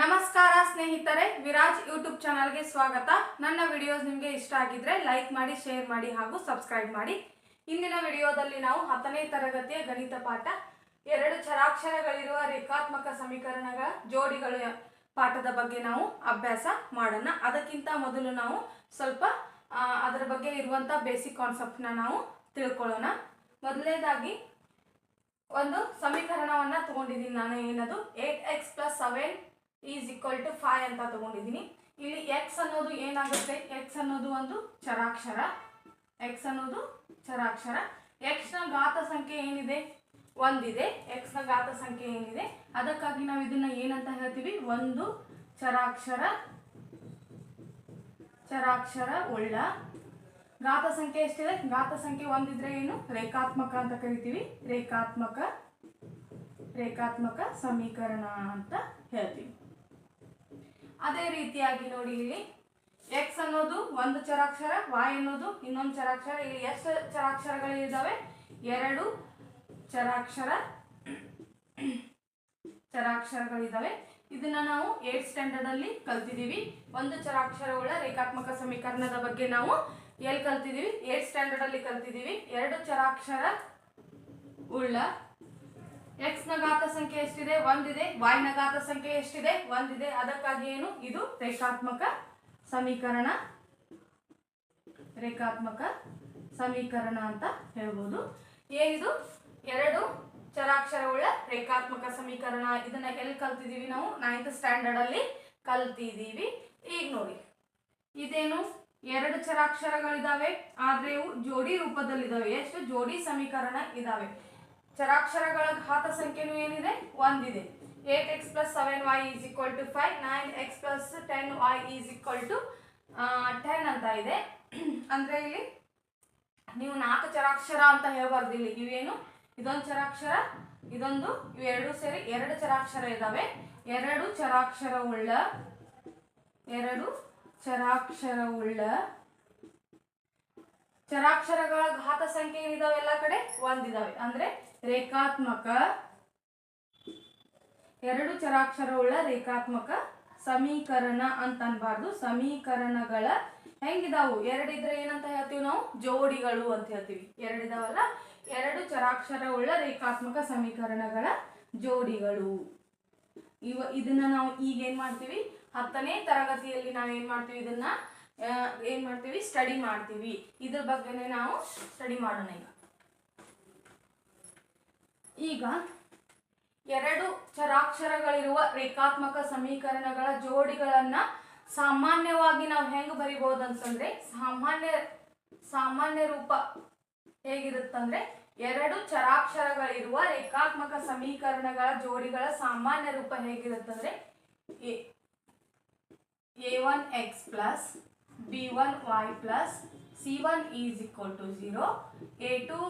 ನಮಸ್ಕಾರ ಸ್ನೇಹಿತರೆ, ವಿರಾಜ್ ಯೂಟ್ಯೂಬ್ ಚಾನಲ್ಗೆ ಸ್ವಾಗತ. ನನ್ನ ವಿಡಿಯೋಸ್ ನಿಮಗೆ ಇಷ್ಟ ಆಗಿದ್ರೆ ಲೈಕ್ ಮಾಡಿ ಶೇರ್ ಮಾಡಿ ಹಾಗೂ ಸಬ್ಸ್ಕ್ರೈಬ್ ಮಾಡಿ. ಇಂದಿನ ವಿಡಿಯೋದಲ್ಲಿ ನಾವು ಹತ್ತನೇ ತರಗತಿಯ ಗಣಿತ ಪಾಠ. ಎರಡು ಚರಾಕ್ಷರಗಳಿರುವ ರೇಖಾತ್ಮಕ ಸಮೀಕರಣಗಳ ಜೋಡಿಗಳ ಪಾಠದ ಬಗ್ಗೆ ನಾವು ಅಭ್ಯಾಸ ಮಾಡೋಣ. ಅದಕ್ಕಿಂತ ಮೊದಲು ನಾವು ಸ್ವಲ್ಪ ಅದರ ಬಗ್ಗೆ ಇರುವಂಥ ಬೇಸಿಕ್ ಕಾನ್ಸೆಪ್ಟ್ನ ನಾವು ತಿಳ್ಕೊಳ್ಳೋಣ. ಮೊದಲನೇದಾಗಿ, ಒಂದು ಸಮೀಕರಣವನ್ನ ತಗೊಂಡಿದ್ದೀನಿ. ನಾನು ಏನದು? Eight x plus seven is equal to five ಅಂತ ತಗೊಂಡಿದ್ದೀನಿ. ಇಲ್ಲಿ ಎಕ್ಸ್ ಅನ್ನೋದು ಏನಾಗುತ್ತೆ? ಎಕ್ಸ್ ಅನ್ನೋದು ಒಂದು ಚರಾಕ್ಷರ. ಎಕ್ಸ್ ಅನ್ನೋದು ಚರಾಕ್ಷರ. ಎಕ್ಸ್ನ ಘಾತ ಸಂಖ್ಯೆ ಏನಿದೆ? ಒಂದಿದೆ. ಎಕ್ಸ್ನ ಘಾತ ಸಂಖ್ಯೆ ಏನಿದೆ? ಅದಕ್ಕಾಗಿ ನಾವು ಇದನ್ನ ಏನಂತ ಹೇಳ್ತೀವಿ? ಒಂದು ಚರಾಕ್ಷರ ಚರಾಕ್ಷರ ಉಳ್ಳ. ಘಾತ ಸಂಖ್ಯೆ ಎಷ್ಟಿದೆ? ಘಾತ ಸಂಖ್ಯೆ ಒಂದಿದ್ರೆ ಏನು? ರೇಖಾತ್ಮಕ ಅಂತ ಕರಿತೀವಿ. ರೇಖಾತ್ಮಕ ರೇಖಾತ್ಮಕ ಸಮೀಕರಣ ಅಂತ ಹೇಳ್ತೀವಿ. ಅದೇ ರೀತಿಯಾಗಿ ನೋಡಿ ಇಲ್ಲಿ. ಎಕ್ಸ್ ಅನ್ನೋದು ಒಂದು ಚರಾಕ್ಷರ ವಾಯ್ ಅನ್ನೋದು ಇನ್ನೊಂದು ಚರಾಕ್ಷರ. ಇಲ್ಲಿ ಎಷ್ಟು ಚರಾಕ್ಷರಗಳಿದ್ದಾವೆ ಎರಡು ಚರಾಕ್ಷರ ಚರಾಕ್ಷರಗಳಿದ್ದಾವೆ ಇದನ್ನ ನಾವು ಏಟ್ ಸ್ಟ್ಯಾಂಡರ್ಡ್ ಅಲ್ಲಿ ಕಲ್ತಿದೀವಿ. ಒಂದು ಚರಾಕ್ಷರಗಳ ರೇಖಾತ್ಮಕ ಸಮೀಕರಣದ ಬಗ್ಗೆ ನಾವು ಎಲ್ಲಿ ಕಲ್ತಿದೀವಿ? ಏಟ್ ಸ್ಟ್ಯಾಂಡರ್ಡ್ ಅಲ್ಲಿ ಕಲ್ತಿದೀವಿ. ಎರಡು ಚರಾಕ್ಷರ ಉಳ್ಳ ಎಕ್ಸ್ನ ಘಾತ ಸಂಖ್ಯೆ ಎಷ್ಟಿದೆ? ಒಂದಿದೆ. ವೈ ನ ಘಾತ ಸಂಖ್ಯೆ ಎಷ್ಟಿದೆ? ಒಂದಿದೆ. ಅದಕ್ಕಾಗಿ ಏನು? ಇದು ರೇಖಾತ್ಮಕ ಸಮೀಕರಣ. ರೇಖಾತ್ಮಕ ಸಮೀಕರಣ ಅಂತ ಹೇಳ್ಬೋದು. ಏನಿದು ಎರಡು ಚರಾಕ್ಷರವುಳ್ಳ ರೇಖಾತ್ಮಕ ಸಮೀಕರಣ. ಇದನ್ನ ಎಲ್ಲಿ ಕಲ್ತಿದೀವಿ ನಾವು? ನೈನ್ತ್ ಸ್ಟ್ಯಾಂಡರ್ಡ್ ಅಲ್ಲಿ ಕಲ್ತಿದೀವಿ. ಈಗ ನೋಡಿ. ಇದೇನು? ಎರಡು ಚರಾಕ್ಷರಗಳಿದಾವೆ. ಆದ್ರೆ ಇವು ಜೋಡಿ ರೂಪದಲ್ಲಿದ್ದಾವೆ ಎಷ್ಟು? ಜೋಡಿ ಸಮೀಕರಣ ಇದಾವೆ. ಚರಾಕ್ಷರಗಳ ಘಾತ ಸಂಖ್ಯೆನೂ ಏನಿದೆ? ಒಂದಿದೆ. Eight x plus seven y is equal to five, nine x plus ten y is equal to ten ಅಂತ ಇದೆ. ಅಂದ್ರೆ ಇಲ್ಲಿ ನೀವು ನಾಲ್ಕು ಚರಾಕ್ಷರ ಅಂತ ಹೇಳಬಾರ್ದು ಇಲ್ಲಿ. ಇವೇನು ಇದೊಂದು ಚರಾಕ್ಷರ, ಇದೊಂದು ಇವೆರಡು ಸೇರಿ ಎರಡು ಚರಾಕ್ಷರ ಇದಾವೆ. ಎರಡು ಚರಾಕ್ಷರವುಳ್ಳ ಎರಡು ಚರಾಕ್ಷರವುಳ್ಳ ಚರಾಕ್ಷರಗಳ ಘಾತ ಸಂಖ್ಯೆ ಏನಿದಾವೆ ಎಲ್ಲ ಕಡೆ? ಒಂದಿದಾವೆ. ಅಂದ್ರೆ ರೇಖಾತ್ಮಕ, ಎರಡು ಚರಾಕ್ಷರವುಳ್ಳ ರೇಖಾತ್ಮಕ ಸಮೀಕರಣ ಅಂತ ಅನ್ಬಾರ್ದು. ಸಮೀಕರಣಗಳ ಹೆಂಗಿದಾವು? ಎರಡಿದ್ರೆ ಏನಂತ ಹೇಳ್ತೀವಿ ನಾವು? ಜೋಡಿಗಳು ಅಂತ ಹೇಳ್ತೀವಿ. ಎರಡಿದಾವಲ್ಲ? ಎರಡು ಚರಾಕ್ಷರವುಳ್ಳ ರೇಖಾತ್ಮಕ ಸಮೀಕರಣಗಳ ಜೋಡಿಗಳು. ಇವ ಇದನ್ನ ನಾವು ಈಗ ಏನ್ ಮಾಡ್ತೀವಿ? ಹತ್ತನೇ ತರಗತಿಯಲ್ಲಿ ನಾವು ಏನ್ ಮಾಡ್ತೀವಿ ಇದನ್ನ? ಏನ್ ಮಾಡ್ತೀವಿ? ಸ್ಟಡಿ ಮಾಡ್ತೀವಿ. ಇದ್ರ ಬಗ್ಗೆನೇ ನಾವು ಸ್ಟಡಿ ಮಾಡೋಣ ಈಗ. ಈಗ ಎರಡು ಚರಾಕ್ಷರಗಳಿರುವ ರೇಖಾತ್ಮಕ ಸಮೀಕರಣಗಳ ಜೋಡಿಗಳನ್ನ ಸಾಮಾನ್ಯವಾಗಿ ನಾವು ಹೆಂಗ್ ಬರಿಬಹುದು ಅಂತಂದ್ರೆ, ಸಾಮಾನ್ಯ ಸಾಮಾನ್ಯ ರೂಪ ಹೇಗಿರುತ್ತಂದ್ರೆ, ಎರಡು ಚರಾಕ್ಷರಗಳಿರುವ ರೇಖಾತ್ಮಕ ಸಮೀಕರಣಗಳ ಜೋಡಿಗಳ ಸಾಮಾನ್ಯ ರೂಪ ಹೇಗಿರುತ್ತಂದ್ರೆ a one x plus b one y plus c one is equal to zero a two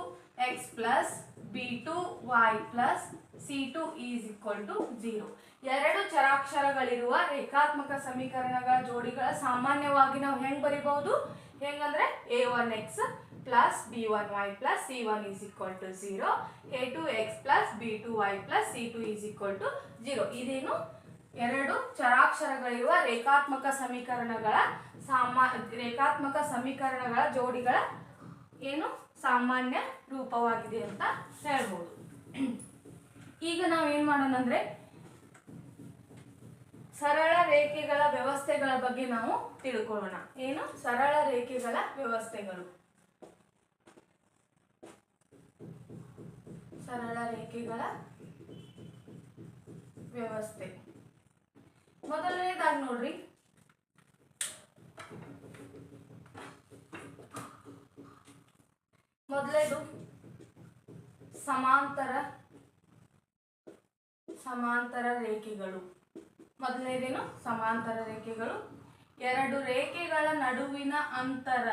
x plus b two y plus c two is equal to zero ಎರಡು ಚರಾಕ್ಷರಗಳಿರುವ ರೇಖಾತ್ಮಕ ಸಮೀಕರಣಗಳ ಜೋಡಿಗಳ ಸಾಮಾನ್ಯವಾಗಿ ನಾವು ಹೆಂಗೆ ಬರಿಬಹುದು? ಹೆಂಗಂದ್ರೆ a one x plus b one y plus c one is equal to zero a two x plus b two y plus c two is equal to zero ಇದೇನು? ಎರಡು ಚರಾಕ್ಷರಗಳಿರುವ ರೇಖಾತ್ಮಕ ಸಮೀಕರಣಗಳ ಸಾಮಾ, ರೇಖಾತ್ಮಕ ಸಮೀಕರಣಗಳ ಜೋಡಿಗಳ ಏನು ಸಾಮಾನ್ಯ ರೂಪವಾಗಿದೆ ಅಂತ ಹೇಳ್ಬೋದು. ಈಗ ನಾವು ಏನು ಮಾಡೋಣ ಅಂದ್ರೆ ಸರಳ ರೇಖೆಗಳ ವ್ಯವಸ್ಥೆಗಳ ಬಗ್ಗೆ ನಾವು ತಿಳ್ಕೊಳ್ಳೋಣ. ಏನು? ಸರಳ ರೇಖೆಗಳ ವ್ಯವಸ್ಥೆಗಳು. ಸರಳ ರೇಖೆಗಳ ವ್ಯವಸ್ಥೆ. ಮೊದಲನೇದಾಗಿ ನೋಡ್ರಿ. ಮೊದಲೇದು ಸಮಾಂತರ ಸಮಾಂತರ ರೇಖೆಗಳು. ಮೊದಲನೇದೇನು? ಸಮಾಂತರ ರೇಖೆಗಳು. ಎರಡು ರೇಖೆಗಳ ನಡುವಿನ ಅಂತರ.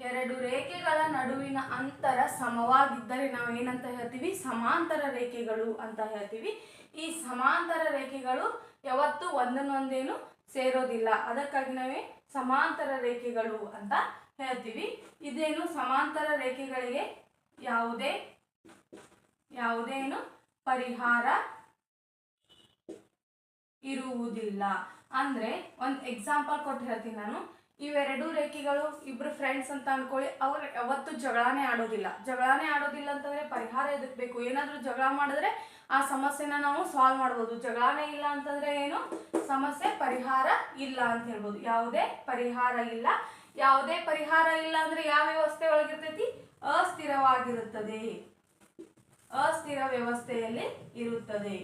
ಎರಡು ರೇಖೆಗಳ ನಡುವಿನ ಅಂತರ ಸಮವಾಗಿದ್ದರೆ ನಾವು ಏನಂತ ಹೇಳ್ತೀವಿ? ಸಮಾಂತರ ರೇಖೆಗಳು ಅಂತ ಹೇಳ್ತೀವಿ. ಈ ಸಮಾಂತರ ರೇಖೆಗಳು ಯಾವತ್ತೂ ಒಂದನ್ನೊಂದೇನು ಸೇರೋದಿಲ್ಲ. ಅದಕ್ಕಾಗಿ ನಾವೇ ಸಮಾಂತರ ರೇಖೆಗಳು ಅಂತ ಹೇಳ್ತೀವಿ. ಇದೇನು ಸಮಾಂತರ ರೇಖೆಗಳಿಗೆ ಯಾವುದೇ, ಯಾವುದೇನು ಪರಿಹಾರ ಇರುವುದಿಲ್ಲ. ಅಂದ್ರೆ ಒಂದು ಎಕ್ಸಾಂಪಲ್ ಕೊಟ್ಟು ಹೇಳ್ತೀನಿ ನಾನು. ಇವೆರಡು ರೇಖೆಗಳು ಇಬ್ರು ಫ್ರೆಂಡ್ಸ್ ಅಂತ ಅನ್ಕೊಳ್ಳಿ. ಅವ್ರು ಯಾವತ್ತೂ ಜಗಳಾನೇ ಆಡೋದಿಲ್ಲ. ಜಗಳಾನೇ ಆಡೋದಿಲ್ಲ ಅಂತಂದ್ರೆ ಪರಿಹಾರ ಎದಕ್ ಬೇಕು? ಏನಾದರೂ ಜಗಳ ಮಾಡಿದ್ರೆ ಆ ಸಮಸ್ಯೆನ ನಾವು ಸಾಲ್ವ್ ಮಾಡ್ಬೋದು. ಜಗಳಾನೇ ಇಲ್ಲ ಅಂತಂದ್ರೆ ಏನು? ಸಮಸ್ಯೆ ಪರಿಹಾರ ಇಲ್ಲ ಅಂತ ಹೇಳ್ಬೋದು. ಯಾವುದೇ ಪರಿಹಾರ ಇಲ್ಲ. ಯಾವುದೇ ಪರಿಹಾರ ಇಲ್ಲ ಅಂದ್ರೆ ಯಾವ ವ್ಯವಸ್ಥೆ ಒಳಗಿರ್ತೈತಿ? ಅಸ್ಥಿರವಾಗಿರುತ್ತದೆ. ಅಸ್ಥಿರ ವ್ಯವಸ್ಥೆಯಲ್ಲಿ ಇರುತ್ತದೆ.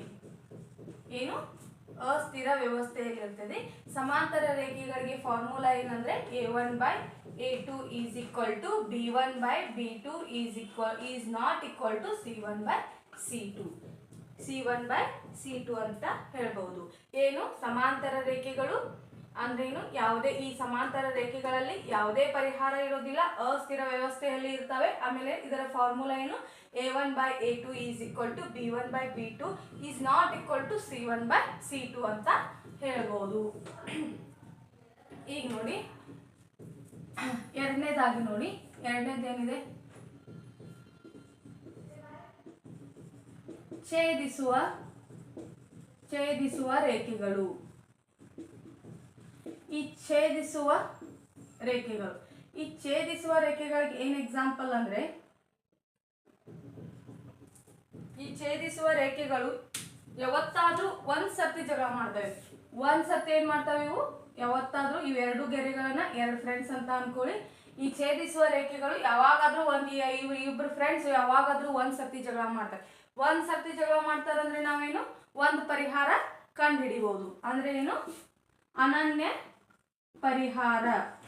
ಏನು? ಅಸ್ಥಿರ ವ್ಯವಸ್ಥೆಯಲ್ಲಿ ಇರ್ತದೆ ಸಮಾಂತರ ರೇಖೆಗಳಿಗೆ ಫಾರ್ಮುಲಾ ಏನಂದ್ರೆ a one by a two is equal to b one by b two is equal is not equal to c one by c two c one by c two ಅಂತ ಹೇಳ್ಬಹುದು. ಏನು? ಸಮಾಂತರ ರೇಖೆಗಳು ಅಂದ್ರೇನು ಯಾವುದೇ ಈ ಸಮಾಂತರ ರೇಖೆಗಳಲ್ಲಿ ಯಾವುದೇ ಪರಿಹಾರ ಇರೋದಿಲ್ಲ ಅಸ್ಥಿರ ವ್ಯವಸ್ಥೆಯಲ್ಲಿ ಇರ್ತವೆ. ಆಮೇಲೆ ಇದರ ಫಾರ್ಮುಲಾ ಏನು? A one by a two is equal to b one by b two is not equal to c one by c two ಅಂತ ಹೇಳ್ಬೋದು. ಈಗ ನೋಡಿ, ಎರಡನೇದಾಗಿ ನೋಡಿ, ಎರಡನೇದೇನಿದೆ? ಛೇದಿಸುವ ಛೇದಿಸುವ ರೇಖೆಗಳು. ಈ ಛೇದಿಸುವ ರೇಖೆಗಳು. ಈ ಛೇದಿಸುವ ರೇಖೆಗಳಿಗೆ ಏನು ಎಕ್ಸಾಂಪಲ್ ಅಂದ್ರೆ? ಈ ಛೇದಿಸುವ ರೇಖೆಗಳು ಯಾವತ್ತಾದ್ರೂ ಒಂದ್ ಸರ್ತಿ ಜಗಳ ಮಾಡ್ತವೆ. ಒಂದ್ ಸರ್ತಿ ಏನ್ ಮಾಡ್ತಾವೆ ಇವು? ಯಾವತ್ತಾದ್ರೂ ಇವೆರಡು ಗೆರೆಗಳನ್ನ ಎರಡು ಫ್ರೆಂಡ್ಸ್ ಅಂತ ಅನ್ಕೊಳ್ಳಿ. ಈ ಛೇದಿಸುವ ರೇಖೆಗಳು ಯಾವಾಗಾದ್ರೂ ಒಂದ್ ಇಬ್ಬರು ಫ್ರೆಂಡ್ಸ್ ಯಾವಾಗಾದ್ರೂ ಒಂದ್ ಸರ್ತಿ ಜಗಳ ಮಾಡ್ತಾರೆ ಒಂದ್ ಸರ್ತಿ ಜಗಳ ಮಾಡ್ತಾರಂದ್ರೆ ನಾವೇನು? ಒಂದು ಪರಿಹಾರ ಕಂಡು ಹಿಡಿಬಹುದು ಅಂದ್ರೆ ಏನು? ಅನನ್ಯ ಪರಿಹಾರ,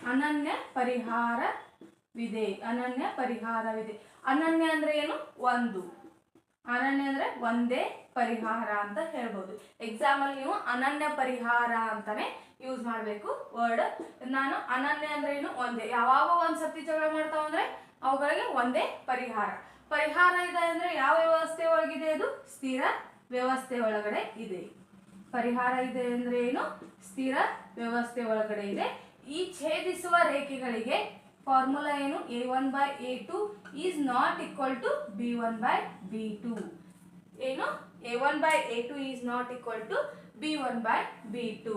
ಅನನ್ಯ ಪರಿಹಾರವಿದೆ ಅನನ್ಯ ಪರಿಹಾರವಿದೆ ಅನನ್ಯ ಅಂದ್ರೆ ಏನು? ಒಂದು. ಅನನ್ಯ ಅಂದ್ರೆ ಒಂದೇ ಪರಿಹಾರ ಅಂತ ಹೇಳ್ಬೋದು. ಎಕ್ಸಾಮ್ ಅಲ್ಲಿ ನೀವು ಅನನ್ಯ ಪರಿಹಾರ ಅಂತಾನೆ ಯೂಸ್ ಮಾಡಬೇಕು ವರ್ಡ್ ನಾನು ಅನನ್ಯ ಅಂದ್ರೆ ಏನು? ಒಂದೇ. ಯಾವಾಗ ಒಂದು ಸತಿ ಜಗಳ ಮಾಡ್ತಾವ ಅಂದ್ರೆ ಅವುಗಳಿಗೆ ಒಂದೇ ಪರಿಹಾರ. ಪರಿಹಾರ ಇದೆ ಅಂದ್ರೆ ಯಾವ ವ್ಯವಸ್ಥೆ ಒಳಗಿದೆ ಅದು? ಸ್ಥಿರ ವ್ಯವಸ್ಥೆ ಒಳಗಡೆ ಇದೆ. ಪರಿಹಾರ ಇದೆ ಅಂದ್ರೆ ಏನು? ಸ್ಥಿರ ವ್ಯವಸ್ಥೆ ಒಳಗಡೆ ಇದೆ. ಈ ಛೇದಿಸುವ ರೇಖೆಗಳಿಗೆ ಫಾರ್ಮುಲಾ ಏನು? A one by a two is not equal to b one by b two ಏನು? A one by a two is not equal to b one by b two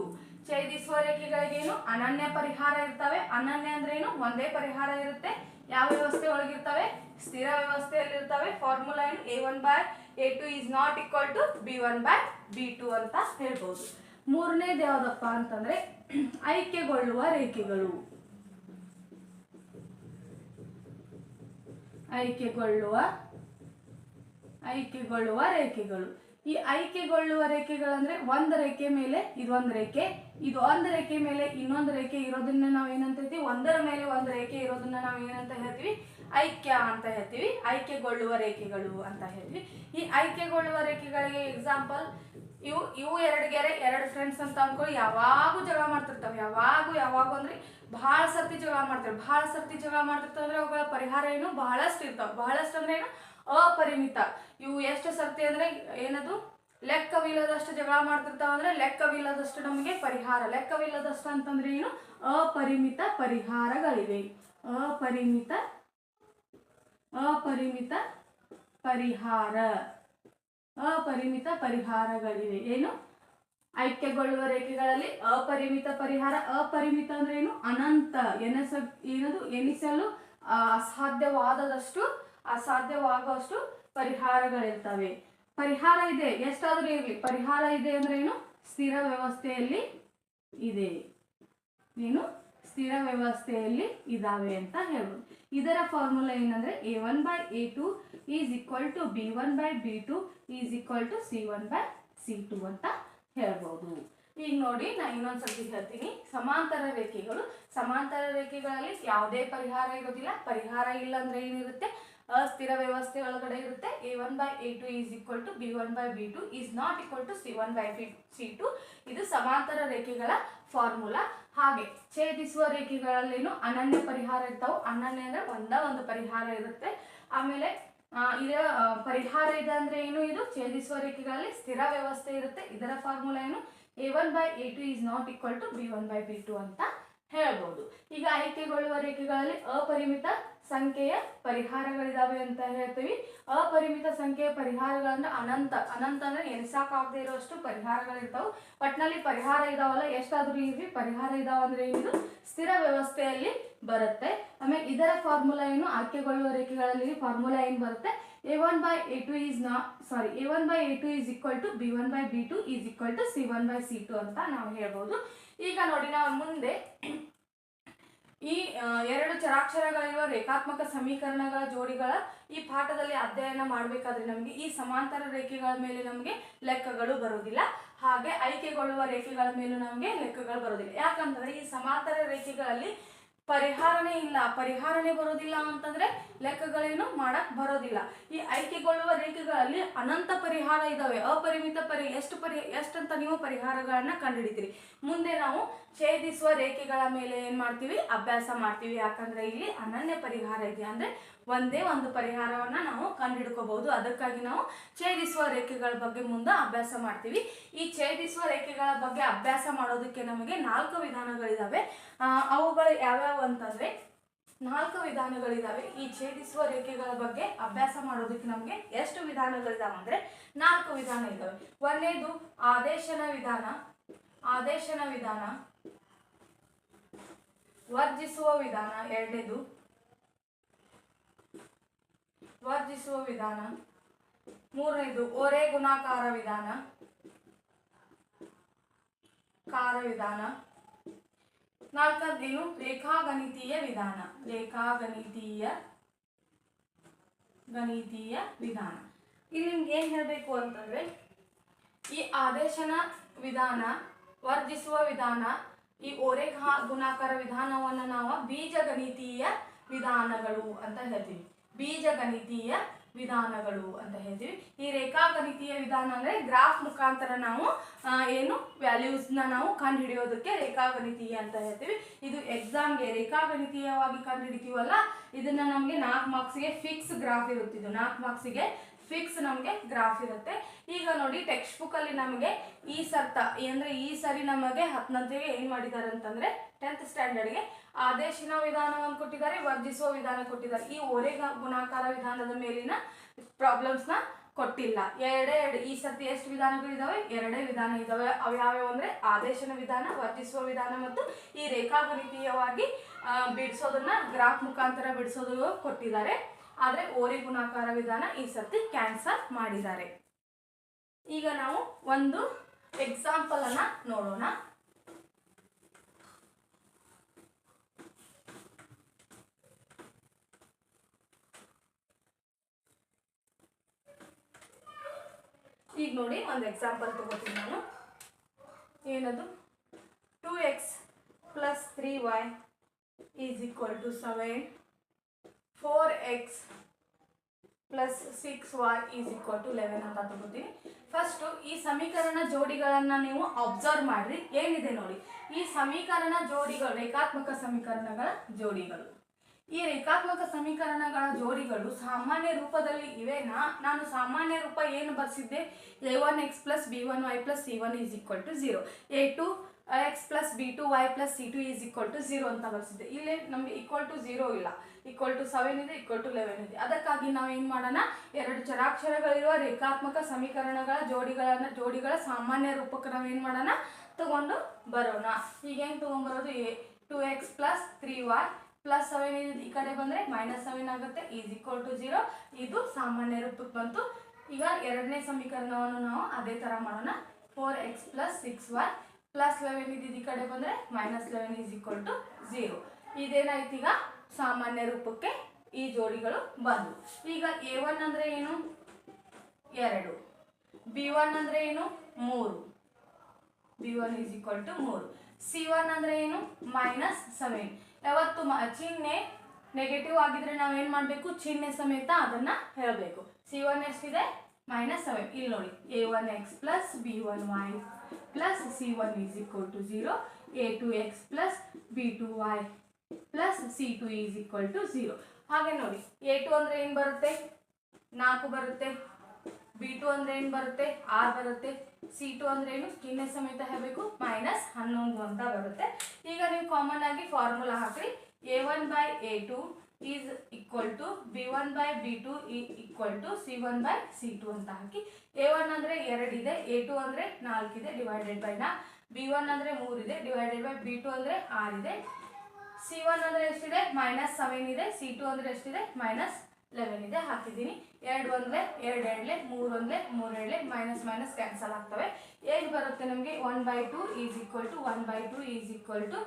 ಛೇದಿಸುವ ರೇಖೆಗಳಿಗೆ ಏನು? ಅನನ್ಯ ಪರಿಹಾರ ಇರ್ತವೆ. ಅನನ್ಯ ಅಂದ್ರೆ ಏನು? ಒಂದೇ ಪರಿಹಾರ ಇರುತ್ತೆ. ಯಾವ ವ್ಯವಸ್ಥೆ ಒಳಗಿರ್ತವೆ? ಸ್ಥಿರ ವ್ಯವಸ್ಥೆಯಲ್ಲಿ ಇರ್ತವೆ ಫಾರ್ಮುಲಾ ಏನು? A one by a two is not equal to b one by b two ಅಂತ ಹೇಳ್ಬೋದು. ಮೂರನೇದು ಯಾವುದಪ್ಪ ಅಂತಂದ್ರೆ ಐಕ್ಯಗೊಳ್ಳುವ ರೇಖೆಗಳು. ಐಕ್ಯಗೊಳ್ಳುವ ಐಕ್ಯಗೊಳ್ಳುವ ರೇಖೆಗಳು. ಈ ಐಕ್ಯಗೊಳ್ಳುವ ರೇಖೆಗಳಂದ್ರೆ ಒಂದು ರೇಖೆ ಮೇಲೆ ಇದೊಂದು ರೇಖೆ, ಇದು ಒಂದು ರೇಖೆ ಮೇಲೆ ಇನ್ನೊಂದು ರೇಖೆ ಇರೋದನ್ನ ನಾವು ಏನಂತ ಹೇಳ್ತೀವಿ? ಒಂದರ ಮೇಲೆ ಒಂದು ರೇಖೆ ಇರೋದನ್ನ ನಾವು ಏನಂತ ಹೇಳ್ತೀವಿ? ಐಕ್ಯ ಅಂತ ಹೇಳ್ತೀವಿ, ಐಕ್ಯಗೊಳ್ಳುವ ರೇಖೆಗಳು ಅಂತ ಹೇಳ್ತೀವಿ. ಈ ಐಕ್ಯಗೊಳ್ಳುವ ರೇಖೆಗಳಿಗೆ ಎಕ್ಸಾಂಪಲ್ ಇವು ಇವು ಎರಡು ಗೆರೆ, ಎರಡು ಫ್ರೆಂಡ್ಸ್ ಅಂತ ಅನ್ಕೊಳ್ಳಿ. ಯಾವಾಗೂ ಜಗಳ ಮಾಡ್ತಿರ್ತಾವೆ. ಯಾವಾಗೂ ಯಾವಾಗೂ ಅಂದ್ರೆ ಬಹಳ ಸರ್ತಿ ಜಗಳ ಮಾಡ್ತಾರೆ ಬಹಳ ಸರ್ತಿ ಜಗಳ ಮಾಡ್ತಿರ್ತಾವೆ ಅಂದ್ರೆ ಅವುಗಳ ಪರಿಹಾರ ಏನು? ಬಹಳಷ್ಟು ಇರ್ತಾವೆ. ಬಹಳಷ್ಟು ಅಂದ್ರೆ ಏನು? ಅಪರಿಮಿತ. ಇವು ಎಷ್ಟು ಸರ್ತಿ ಅಂದ್ರೆ ಏನದು? ಲೆಕ್ಕವಿಲ್ಲದಷ್ಟು ಜಗಳ ಮಾಡ್ತಿರ್ತಾವ ಅಂದ್ರೆ ಲೆಕ್ಕವಿಲ್ಲದಷ್ಟು ನಮಗೆ ಪರಿಹಾರ. ಲೆಕ್ಕವಿಲ್ಲದಷ್ಟು ಅಂತಂದ್ರೆ ಏನು? ಅಪರಿಮಿತ ಪರಿಹಾರಗಳಿವೆ. ಅಪರಿಮಿತ ಅಪರಿಮಿತ ಪರಿಹಾರ. ಅಪರಿಮಿತ ಪರಿಹಾರಗಳಿವೆ. ಏನು? ಐಕ್ಯಗೊಳ್ಳುವ ರೇಖೆಗಳಲ್ಲಿ ಅಪರಿಮಿತ ಪರಿಹಾರ. ಅಪರಿಮಿತ ಅಂದ್ರೆ ಏನು? ಅನಂತ. ಎನಸ, ಏನದು? ಎನಿಸಲು ಅಸಾಧ್ಯವಾದದಷ್ಟು, ಅಸಾಧ್ಯವಾಗುವಷ್ಟು ಪರಿಹಾರಗಳಿರ್ತವೆ. ಪರಿಹಾರ ಇದೆ. ಎಷ್ಟಾದರೂ ಇರಲಿ. ಪರಿಹಾರ ಇದೆ ಅಂದ್ರೆ ಏನು? ಸ್ಥಿರ ವ್ಯವಸ್ಥೆಯಲ್ಲಿ ಇದೆ. ಏನು? ಸ್ಥಿರ ವ್ಯವಸ್ಥೆಯಲ್ಲಿ ಇದಾವೆ ಅಂತ ಹೇಳ್ಬೋದು. ಇದರ ಫಾರ್ಮುಲಾ ಏನಂದ್ರೆ a one by a two is equal to b one by b two is equal to c one by c two ಅಂತ ಹೇಳ್ಬೋದು. ಈಗ ನೋಡಿ ನಾನು ಇನ್ನೊಂದ್ಸರ್ತಿ ಹೇಳ್ತೀನಿ. ಸಮಾಂತರ ರೇಖೆಗಳು, ಸಮಾಂತರ ರೇಖೆಗಳಲ್ಲಿ ಯಾವುದೇ ಪರಿಹಾರ ಇರೋದಿಲ್ಲ ಪರಿಹಾರ ಇಲ್ಲ ಅಂದ್ರೆ ಏನಿರುತ್ತೆ? ಅಸ್ಥಿರ ವ್ಯವಸ್ಥೆ ಒಳಗಡೆ ಇರುತ್ತೆ. A one by a two is equal to b one by b two is not equal to c one by b c two ಇದು ಸಮಾಂತರ ರೇಖೆಗಳ ಫಾರ್ಮುಲಾ ಹಾಗೆ ಛೇದಿಸುವ ರೇಖೆಗಳಲ್ಲೇನು ಅನನ್ಯ ಪರಿಹಾರ ಇರ್ತಾವೆ, ಅನನ್ಯ ಅಂದರೆ ಒಂದ ಒಂದು ಪರಿಹಾರ ಇರುತ್ತೆ. ಆಮೇಲೆ ಇದರ ಪರಿಹಾರ ಇದೆ ಅಂದ್ರೆ ಏನು ಇದು? ಛೇದಿಸುವ ರೇಖೆಗಳಲ್ಲಿ ಸ್ಥಿರ ವ್ಯವಸ್ಥೆ ಇರುತ್ತೆ. ಇದರ ಫಾರ್ಮುಲಾ ಏನು? A one by a two is not equal to b one by b two ಅಂತ ಹೇಳ್ಬೋದು. ಈಗ ಆಯ್ಕೆಗೊಳ್ಳುವ ರೇಖೆಗಳಲ್ಲಿ ಅಪರಿಮಿತ ಸಂಖ್ಯೆಯ ಪರಿಹಾರಗಳಿದಾವೆ ಅಂತ ಹೇಳ್ತೀವಿ. ಅಪರಿಮಿತ ಸಂಖ್ಯೆಯ ಪರಿಹಾರಗಳಂದ್ರೆ ಅನಂತ. ಅನಂತ ಅಂದ್ರೆ ಎಣಿಸಾಕಾಗದೇ ಇರೋಷ್ಟು ಪರಿಹಾರಗಳಿರ್ತಾವೆ. ಒಟ್ನಲ್ಲಿ ಪರಿಹಾರ ಇದಾವಲ್ಲ, ಎಷ್ಟಾದ್ರೂ ಇರ್ಲಿ, ಪರಿಹಾರ ಇದಾವ ಅಂದ್ರೆ ಇದು ಸ್ಥಿರ ವ್ಯವಸ್ಥೆಯಲ್ಲಿ ಬರುತ್ತೆ. ಆಮೇಲೆ ಇದರ ಫಾರ್ಮುಲಾ ಏನು? ಆಯ್ಕೆಗೊಳ್ಳುವ ರೇಖೆಗಳಲ್ಲಿ ಫಾರ್ಮುಲಾ ಏನು ಬರುತ್ತೆ? A one by a two is ನಾ, sorry, a one by a two is equal to b one by b two is equal to c one by c two ಅಂತ ನಾವು ಹೇಳ್ಬೋದು. ಈಗ ನೋಡಿ, ನಾವು ಮುಂದೆ ಈ ಎರಡು ಚರಾಕ್ಷರಗಳಿರುವ ರೇಖಾತ್ಮಕ ಸಮೀಕರಣಗಳ ಜೋಡಿಗಳ ಈ ಪಾಠದಲ್ಲಿ ಅಧ್ಯಯನ ಮಾಡಬೇಕಾದ್ರೆ ನಮಗೆ ಈ ಸಮಾಂತರ ರೇಖೆಗಳ ಮೇಲೆ ನಮಗೆ ಲೆಕ್ಕಗಳು ಬರುವುದಿಲ್ಲ. ಹಾಗೆ ಆಯ್ಕೆಗೊಳ್ಳುವ ರೇಖೆಗಳ ಮೇಲೂ ನಮಗೆ ಲೆಕ್ಕಗಳು ಬರುವುದಿಲ್ಲ. ಯಾಕಂದ್ರೆ ಈ ಸಮಾಂತರ ರೇಖೆಗಳಲ್ಲಿ ಪರಿಹಾರನೇ ಇಲ್ಲ, ಪರಿಹಾರನೇ ಬರೋದಿಲ್ಲ ಅಂತಂದ್ರೆ ಲೆಕ್ಕಗಳೇನು ಮಾಡಕ್ ಬರೋದಿಲ್ಲ. ಈ ಆಯ್ಕೆಗೊಳ್ಳುವ ರೇಖೆಗಳಲ್ಲಿ ಅನಂತ ಪರಿಹಾರ ಇದಾವೆ, ಅಪರಿಮಿತ ಪರಿ, ಎಷ್ಟು ಪರಿ, ಎಷ್ಟಂತ ನೀವು ಪರಿಹಾರಗಳನ್ನ ಕಂಡುಹಿಡಿತೀರಿ. ಮುಂದೆ ನಾವು ಛೇದಿಸುವ ರೇಖೆಗಳ ಮೇಲೆ ಏನ್ ಮಾಡ್ತೀವಿ? ಅಭ್ಯಾಸ ಮಾಡ್ತೀವಿ. ಯಾಕಂದ್ರೆ ಇಲ್ಲಿ ಅನನ್ಯ ಪರಿಹಾರ ಇದೆ. ಅಂದ್ರೆ ಒಂದೇ ಒಂದು ಪರಿಹಾರವನ್ನ ನಾವು ಕಂಡುಹಿಡ್ಕೋಬಹುದು. ಅದಕ್ಕಾಗಿ ನಾವು ಛೇದಿಸುವ ರೇಖೆಗಳ ಬಗ್ಗೆ ಮುಂದೆ ಅಭ್ಯಾಸ ಮಾಡ್ತೀವಿ. ಈ ಛೇದಿಸುವ ರೇಖೆಗಳ ಬಗ್ಗೆ ಅಭ್ಯಾಸ ಮಾಡೋದಕ್ಕೆ ನಮಗೆ ನಾಲ್ಕು ವಿಧಾನಗಳಿದಾವೆ. ಆ, ಅವುಗಳು ಯಾವ್ಯಾವು ಅಂತಂದ್ರೆ ನಾಲ್ಕು ವಿಧಾನಗಳಿದಾವೆ. ಈ ಛೇದಿಸುವ ರೇಖೆಗಳ ಬಗ್ಗೆ ಅಭ್ಯಾಸ ಮಾಡೋದಕ್ಕೆ ನಮಗೆ ಎಷ್ಟು ವಿಧಾನಗಳಿದಾವೆ ಅಂದ್ರೆ ನಾಲ್ಕು ವಿಧಾನ ಇದ್ದಾವೆ ಒಂದನೇದು ಆದೇಶನ ವಿಧಾನ. ಆದೇಶನ ವಿಧಾನ. ವರ್ಜಿಸುವ ವಿಧಾನ. ಎರಡನೇದು ವರ್ಜಿಸುವ ವಿಧಾನ. ಮೂರನೇದು ಒರೆ ಗುಣಾಕಾರ ವಿಧಾನ. ಕಾರ ವಿಧಾನ. ನಾಲ್ಕನೇನು ರೇಖಾಗಣಿತೀಯ ವಿಧಾನ. ರೇಖಾಗಣಿತೀಯ, ಗಣಿತೀಯ ವಿಧಾನ. ಇಲ್ಲಿ ನಿಮ್ಗೆ ಏನು ಹೇಳಬೇಕು ಅಂತಂದ್ರೆ, ಈ ಆದೇಶನ ವಿಧಾನ, ವರ್ಜಿಸುವ ವಿಧಾನ, ಈ ಓರೆ ಗುಣಾಕಾರ ವಿಧಾನವನ್ನ ನಾವು ಬೀಜಗಣಿತೀಯ ವಿಧಾನಗಳು ಅಂತ ಹೇಳ್ತೀವಿ. ಬೀಜಗಣಿತೀಯ ವಿಧಾನಗಳು ಅಂತ ಹೇಳ್ತೀವಿ. ಈ ರೇಖಾಗಣಿತೀಯ ವಿಧಾನ ಅಂದ್ರೆ ಗ್ರಾಫ್ ಮುಖಾಂತರ ನಾವು ಏನು ವ್ಯಾಲ್ಯೂಸ್ನ ನಾವು ಕಂಡುಹಿಡಿಯೋದಕ್ಕೆ ರೇಖಾಗಣಿತೀಯ ಅಂತ ಹೇಳ್ತೀವಿ. ಇದು ಎಕ್ಸಾಮ್ಗೆ ರೇಖಾಗಣಿತೀಯವಾಗಿ ಕಂಡುಹಿಡಿತೀವಲ್ಲ, ಇದನ್ನ ನಮಗೆ ನಾಲ್ಕು ಮಾರ್ಕ್ಸ್ಗೆ ಫಿಕ್ಸ್ ಗ್ರಾಫ್ ಇರುತ್ತಿದ್ದು. ನಾಲ್ಕು ಮಾರ್ಕ್ಸಿಗೆ ಫಿಕ್ಸ್ ನಮಗೆ ಗ್ರಾಫ್ ಇರುತ್ತೆ. ಈಗ ನೋಡಿ ಟೆಕ್ಸ್ಟ್ ಬುಕ್ ಅಲ್ಲಿ ನಮಗೆ ಈ ಸರ್ತ ಅಂದ್ರೆ ಈ ಸರಿ ನಮಗೆ ಹತ್ತನಂತೆಗೆ ಏನು ಮಾಡಿದ್ದಾರೆ ಅಂತಂದ್ರೆ ಟೆಂತ್ ಸ್ಟ್ಯಾಂಡರ್ಡ್ಗೆ ಆದೇಶಿನ ವಿಧಾನವನ್ನು ಕೊಟ್ಟಿದ್ದಾರೆ, ವರ್ಜಿಸುವ ವಿಧಾನ ಕೊಟ್ಟಿದ್ದಾರೆ. ಈ ಒರೆ ಗುಣಾಕಾರ ವಿಧಾನದ ಮೇಲಿನ ಪ್ರಾಬ್ಲಮ್ಸ್ನ ಕೊಟ್ಟಿಲ್ಲ. ಎರಡೇ, ಎರಡು, ಈ ಸರ್ತಿ ಎಷ್ಟು ವಿಧಾನಗಳಿದಾವೆ ಎರಡೇ ವಿಧಾನ ಇದಾವೆ. ಅವು ಯಾವ್ಯಾವ ಅಂದ್ರೆ ಆದೇಶನ ವಿಧಾನ, ವರ್ಜಿಸುವ ವಿಧಾನ ಮತ್ತು ಈ ರೇಖಾಗಣಿತೀಯವಾಗಿ ಬಿಡಿಸೋದನ್ನ ಗ್ರಾಫ್ ಮುಖಾಂತರ ಬಿಡಿಸೋದು ಕೊಟ್ಟಿದ್ದಾರೆ. ಆದ್ರೆ ಓರೆ ಗುಣಾಕಾರ ವಿಧಾನ ಈ ಸರ್ತಿ ಕ್ಯಾನ್ಸಲ್ ಮಾಡಿದ್ದಾರೆ. ಈಗ ನಾವು ಒಂದು ಎಕ್ಸಾಂಪಲ್ ಅನ್ನ ನೋಡೋಣ. ಈಗ ನೋಡಿ ಒಂದು ಎಕ್ಸಾಂಪಲ್ ತಗೋತೀನಿ ನಾನು. ಏನದು? Two x plus three y is equal to seven four x plus six y is equal to eleven ಅಂತ ತಗೋತೀವಿ ಫಸ್ಟು ಈ ಸಮೀಕರಣ ಜೋಡಿಗಳನ್ನು ನೀವು ಅಬ್ಸರ್ವ್ ಮಾಡ್ರಿ. ಏನಿದೆ ನೋಡಿ? ಈ ಸಮೀಕರಣ ಜೋಡಿಗಳು, ರೇಖಾತ್ಮಕ ಸಮೀಕರಣಗಳ ಜೋಡಿಗಳು. ಈ ರೇಖಾತ್ಮಕ ಸಮೀಕರಣಗಳ ಜೋಡಿಗಳು ಸಾಮಾನ್ಯ ರೂಪದಲ್ಲಿ ಇವೆನಾ? ನಾನು ಸಾಮಾನ್ಯ ರೂಪ ಏನು ಬರ್ಸಿದ್ದೆ? A one x plus b one y plus c one is equal to zero a two x plus b two y plus c two is equal to zero ಅಂತ ಬರ್ಸಿದ್ದೆ. ಇಲ್ಲಿ ನಮಗೆ ಈಕ್ವಲ್ ಟು ಝೀರೋ ಇಲ್ಲ. Equal to seven ಇದೆ equal to eleven ಇದೆ. ಅದಕ್ಕಾಗಿ ನಾವು ಮಾಡೋಣ? ಎರಡು ಚರಾಕ್ಷರಗಳಿರುವ ರೇಖಾತ್ಮಕ ಸಮೀಕರಣಗಳ ಜೋಡಿಗಳನ್ನು, ಜೋಡಿಗಳ ಸಾಮಾನ್ಯ ರೂಪಕ್ಕೆ ನಾವು ಏನು ಮಾಡೋಣ? ತಗೊಂಡು ಬರೋಣ. ಈಗ ಹೆಂಗೆ ತೊಗೊಂಬರೋದು? A two x plus three y plus seven ಈ ಕಡೆ ಬಂದರೆ ಮೈನಸ್ ಸೆವೆನ್ ಆಗುತ್ತೆ. ಈಸ್ ಈಕ್ವಲ್ ಟು ಝೀರೋ ಇದು ಸಾಮಾನ್ಯ ರೂಪಕ್ಕೆ ಬಂತು. ಈಗ ಎರಡನೇ ಸಮೀಕರಣವನ್ನು ನಾವು ಅದೇ ಥರ ಮಾಡೋಣ. Four x plus six y plus eleven ಇದ್ದಿದ್ದ ಈ ಕಡೆ ಬಂದರೆ minus eleven is equal to zero ಇದೇನಾಯ್ತು ಈಗ? ಸಾಮಾನ್ಯ ರೂಪಕ್ಕೆ ಈ ಜೋಡಿಗಳು ಬಂದವು. ಈಗ ಎ ಒನ್ ಅಂದರೆ ಏನು? ಎರಡು. ಬಿ ಒನ್ ಅಂದರೆ ಏನು? ಮೂರು. B one is equal to ಮೂರು. ಸಿ ಒನ್ ಅಂದರೆ ಏನು? ಮೈನಸ್ ಸೆವೆನ್ ಯಾವತ್ತು ಚಿಹ್ನೆ ನೆಗೆಟಿವ್ ಆಗಿದ್ರೆ ನಾವೇನು ಮಾಡಬೇಕು? ಚಿಹ್ನೆ ಸಮೇತ ಅದನ್ನು ಹೇಳಬೇಕು. ಸಿ ಒನ್ ಎಷ್ಟಿದೆ? ಮೈನಸ್ ಸೆವೆನ್ ಇಲ್ಲಿ ನೋಡಿ. A one x plus b one y to zero a two x plus b two y plus c two is equal to zero ಹಾಗೆ ನೋಡಿ ಎ ಟು ಅಂದರೆ ಏನು ಬರುತ್ತೆ? ನಾಲ್ಕು ಬರುತ್ತೆ ಬಿ ಟು ಅಂದರೆ ಏನು ಬರುತ್ತೆ? ಆರ್ ಬರುತ್ತೆ. ಸಿ ಟು ಅಂದ್ರೆ ಏನು? ಚಿಹ್ನೆ ಸಮೇತ ಹೇಳಬೇಕು ಮೈನಸ್ ಹನ್ನೊಂದು ಅಂತ ಬರುತ್ತೆ. ಈಗ ನೀವು ಕಾಮನ್ ಆಗಿ ಫಾರ್ಮುಲಾ ಹಾಕ್ರಿ a one by a two is equal to b one by b two equal to c one by c two ಅಂತ ಹಾಕಿ ಎ ಒನ್ ಅಂದರೆ ಎರಡಿದೆ ಎ ಟು ಅಂದರೆ ಇದೆ ಡಿವೈಡೆಡ್ ಬೈ ನಾ ಬಿ ಒನ್ ಅಂದರೆ ಮೂರಿದೆ ಡಿವೈಡೆಡ್ ಬೈ ಬಿ ಟು ಅಂದರೆ ಆರಿದೆ ಸಿ ಒನ್ ಅಂದರೆ ಎಷ್ಟಿದೆ? ಮೈನಸ್ ಸೆವೆನ್ ಇದೆ ಸಿ ಟು ಅಂದರೆ ಎಷ್ಟಿದೆ? ಮೈನಸ್ ಲೆವೆನ್ ಇದೆ ಹಾಕಿದ್ದೀನಿ. ಎರಡು ಒಂದ್ಲೆ, ಎರಡು ಎರಡ್ಲೆ, ಮೂರು ಒಂದ್ಲೆ, ಮೂರು ಎರಡ್ಲೆ ಮೈನಸ್ ಮೈನಸ್ ಕ್ಯಾನ್ಸಲ್ ಆಗ್ತವೆ. ಏನು ಬರುತ್ತೆ ನಮಗೆ? One by two is equal to one by two is equal to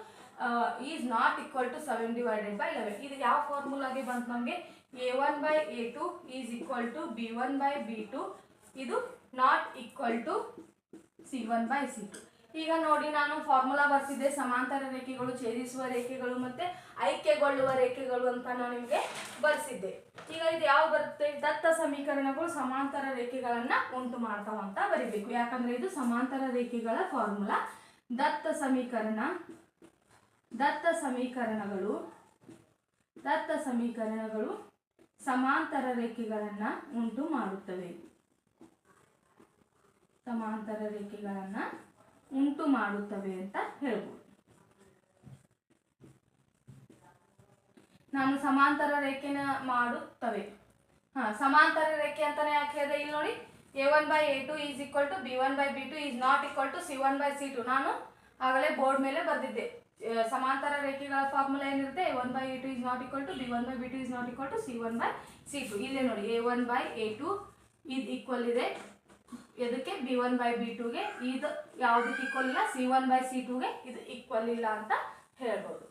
is not equal to seven divided by eleven ಇದು ಯಾವ ಫಾರ್ಮುಲಾಗೆ ಬಂತು ನಮಗೆ? A one by a two is equal to b one by b two ಇದು not equal to c one by c two ಈಗ ನೋಡಿ ನಾನು formula ಬರ್ತಿದ್ದೆ ಸಮಾಂತರ ರೇಖೆಗಳು, ಛೇದಿಸುವ ರೇಖೆಗಳು ಮತ್ತೆ ಐಕ್ಯಗೊಳ್ಳುವ ರೇಖೆಗಳು ಅಂತ ನಾನು ನಿಮಗೆ ಬರ್ಸಿದ್ದೆ. ಈಗ ಇದು ಯಾವ ಬರುತ್ತೆ? ದತ್ತ ಸಮೀಕರಣಗಳು ಸಮಾಂತರ ರೇಖೆಗಳನ್ನ ಉಂಟು ಮಾಡ್ತಾವ ಅಂತ ಬರಿಬೇಕು. ಯಾಕಂದ್ರೆ ಇದು ಸಮಾಂತರ ರೇಖೆಗಳ ಫಾರ್ಮುಲಾ ದತ್ತ ಸಮೀಕರಣ ದತ್ತ ಸಮೀಕರಣಗಳು ದತ್ತ ಸಮೀಕರಣಗಳು ಸಮಾಂತರ ರೇಖೆಗಳನ್ನು ಉಂಟು ಮಾಡುತ್ತವೆ. ಸಮಾಂತರ ರೇಖೆಗಳನ್ನು ಉಂಟು ಮಾಡುತ್ತವೆ ಅಂತ ಹೇಳ್ಬೋದು. ನಾನು ಸಮಾಂತರ ರೇಖೆನ ಮಾಡುತ್ತವೆ. ಹಾ, ಸಮಾಂತರ ರೇಖೆ ಅಂತಾನೆ ಯಾಕೆ ಹೇಳಿದೆ? ಇಲ್ಲಿ ನೋಡಿ A one by A two is equal to B one by B two is not equal to C one by C two ನಾನು ಆಗಲೇ ಬೋರ್ಡ್ ಮೇಲೆ ಬರೆದಿದ್ದೆ. ಸಮಾಂತರ ರೇಖೆಗಳ ಫಾರ್ಮುಲಾ ಏನಿರುತ್ತೆ? One by A two is not equal to B one by B two is not equal to C one by C two ಇಲ್ಲೇ ನೋಡಿ A one by A two ಇದು ಈಕ್ವಲ್ ಇದೆ. ಇದಕ್ಕೆ ಬಿ ಒನ್ ಬೈ ಬಿ ಟುಗೆ ಇದು ಯಾವುದಕ್ಕೆ equal ಇಲ್ಲ? C one by C ಟುಗೆ ಇದು ಈಕ್ವಲ್ ಇಲ್ಲ ಅಂತ ಹೇಳ್ಬೋದು.